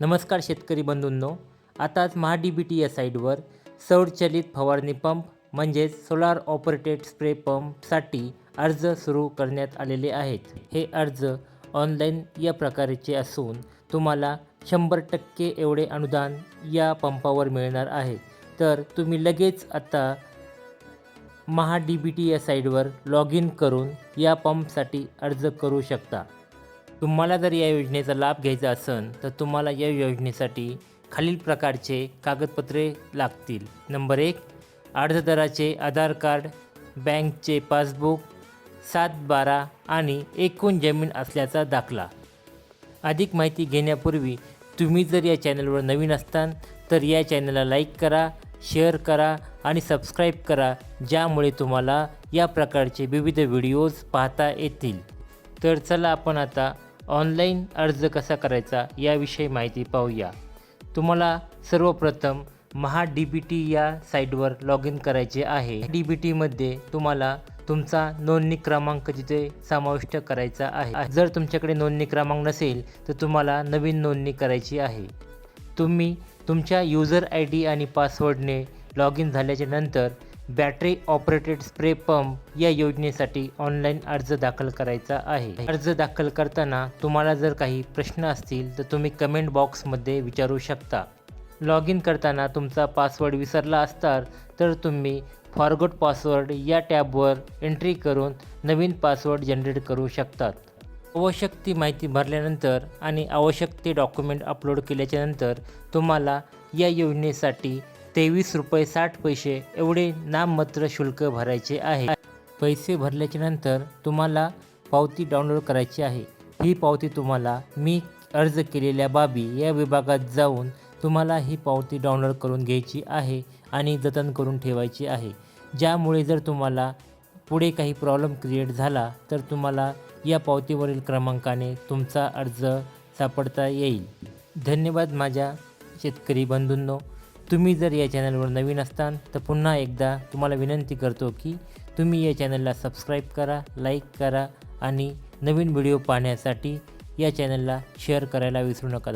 नमस्कार शेतकरी बंधूंनो आताच महा डी बी टी या साईडवर सौरचलित फवारणी पंप म्हणजेच सोलार ऑपरेटेड स्प्रे पंपसाठी अर्ज सुरू करण्यात आलेले आहेत. हे अर्ज ऑनलाईन या प्रकारचे असून तुम्हाला शंभर टक्के एवढे अनुदान या पंपावर मिळणार आहे. तर तुम्ही लगेच आता महा डी बी टी या साईडवर लॉग इन करून या पंपसाठी अर्ज करू शकता. तुम्हाला जर या योजनेचा लाभ घ्यायचा असेल तर तुम्हाला या योजनेसाठी खालील प्रकारचे कागदपत्रे लागतील. नंबर एक अर्जदाराचे आधार कार्ड बँकचे पासबुक सात बारा आणि एकूण जमीन असल्याचा दाखला. अधिक माहिती घेण्यापूर्वी तुम्ही जर या चॅनलवर नवीन असताल तर या चॅनलला लाईक करा शेअर करा आणि सबस्क्राईब करा ज्यामुळे तुम्हाला या प्रकारचे विविध व्हिडिओज पाहता येतील. तर चला आपण आता ऑनलाईन अर्ज कसा करायचा याविषयी माहिती पाहूया. तुम्हाला सर्वप्रथम महा डी बी टी या साईटवर लॉग इन करायचे आहे. डी बी टीमध्ये तुम्हाला तुमचा नोंदणी क्रमांक तिथे समाविष्ट करायचा आहे. जर तुमच्याकडे नोंदणी क्रमांक नसेल तर तुम्हाला नवीन नोंदणी करायची आहे. तुम्ही तुमच्या युजर आय डी आणि पासवर्डने लॉग इन झाल्याच्यानंतर बॅटरी ऑपरेटेड स्प्रे पंप या योजनेसाठी ऑनलाईन अर्ज दाखल करायचा आहे. अर्ज दाखल करताना तुम्हाला जर काही प्रश्न असतील तर तुम्ही कमेंट बॉक्समध्ये विचारू शकता. लॉग इन करताना तुमचा पासवर्ड विसरला असता तर तुम्ही फॉरगोट पासवर्ड या टॅबवर एंट्री करून नवीन पासवर्ड जनरेट करू शकतात. आवश्यक ती माहिती भरल्यानंतर आणि आवश्यक ते डॉक्युमेंट अपलोड केल्याच्यानंतर तुम्हाला या योजनेसाठी तेवीस रुपये साठ पैसे एवढे नाममात्र शुल्क भरायचे आहे. पैसे भरल्याच्या नंतर तुम्हाला पावती डाउनलोड करायची आहे. ही पावती तुम्हाला मी अर्ज केलेल्या बाबी या विभागात जाऊन तुम्हाला ही पावती डाउनलोड करून घ्यायची आहे आणि जतन करून ठेवायची आहे. ज्यामुळे जर तुम्हाला पुढे काही प्रॉब्लेम क्रिएट झाला तर तुम्हाला या पावतीवरील क्रमांकाने तुमचा अर्ज सापडता येईल. धन्यवाद माझ्या शेतकरी बंधूंनो. तुम्ही जर या चॅनलवर नवीन असताल तर पुन्हा एकदा तुम्हाला विनंती करतो की तुम्ही या चॅनलला सबस्क्राईब करा लाईक करा आणि नवीन व्हिडिओ पाहण्यासाठी या चॅनलला शेअर करायला विसरू नका.